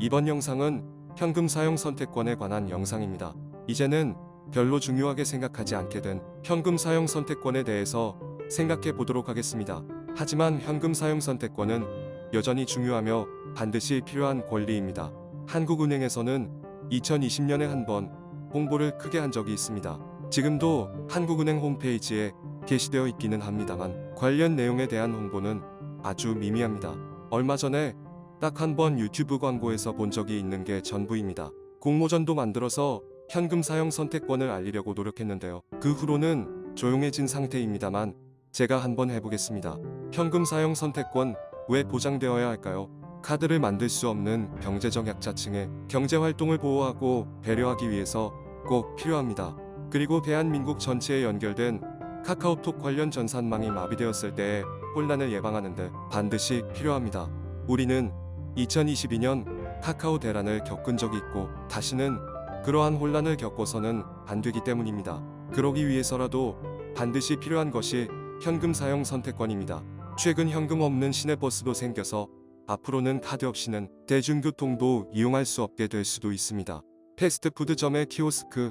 이번 영상은 현금 사용 선택권에 관한 영상입니다. 이제는 별로 중요하게 생각하지 않게 된 현금 사용 선택권에 대해서 생각해 보도록 하겠습니다. 하지만 현금 사용 선택권은 여전히 중요하며 반드시 필요한 권리입니다. 한국은행에서는 2020년에 한 번 홍보를 크게 한 적이 있습니다. 지금도 한국은행 홈페이지에 게시되어 있기는 합니다만 관련 내용에 대한 홍보는 아주 미미합니다. 얼마 전에 딱 한 번 유튜브 광고에서 본 적이 있는 게 전부입니다. 공모전도 만들어서 현금 사용 선택권을 알리려고 노력했는데요. 그 후로는 조용해진 상태입니다만 제가 한번 해보겠습니다. 현금 사용 선택권 왜 보장되어야 할까요? 카드를 만들 수 없는 경제적 약자층의 경제 활동을 보호하고 배려하기 위해서 꼭 필요합니다. 그리고 대한민국 전체에 연결된 카카오톡 관련 전산망이 마비되었을 때의 혼란을 예방하는데 반드시 필요합니다. 우리는 2022년 카카오 대란을 겪은 적이 있고 다시는 그러한 혼란을 겪어서는 안 되기 때문입니다. 그러기 위해서라도 반드시 필요한 것이 현금 사용 선택권입니다. 최근 현금 없는 시내버스도 생겨서 앞으로는 카드 없이는 대중교통도 이용할 수 없게 될 수도 있습니다. 패스트푸드점의 키오스크,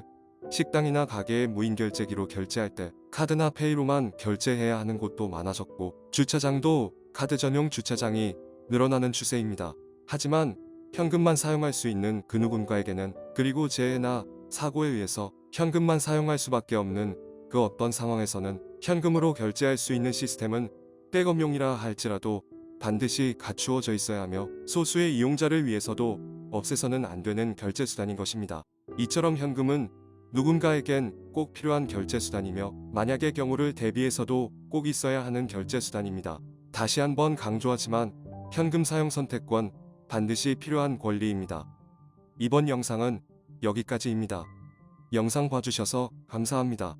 식당이나 가게의 무인 결제기로 결제할 때 카드나 페이로만 결제해야 하는 곳도 많아졌고 주차장도 카드 전용 주차장이 늘어나는 추세입니다. 하지만 현금만 사용할 수 있는 그 누군가에게는 그리고 재해나 사고에 의해서 현금만 사용할 수밖에 없는 그 어떤 상황에서는 현금으로 결제할 수 있는 시스템은 백업용이라 할지라도 반드시 갖추어져 있어야 하며 소수의 이용자를 위해서도 없애서는 안 되는 결제 수단인 것입니다. 이처럼 현금은 누군가에겐 꼭 필요한 결제 수단이며 만약의 경우를 대비해서도 꼭 있어야 하는 결제 수단입니다. 다시 한번 강조하지만 현금 사용 선택권 반드시 필요한 권리입니다. 이번 영상은 여기까지입니다. 영상 봐주셔서 감사합니다.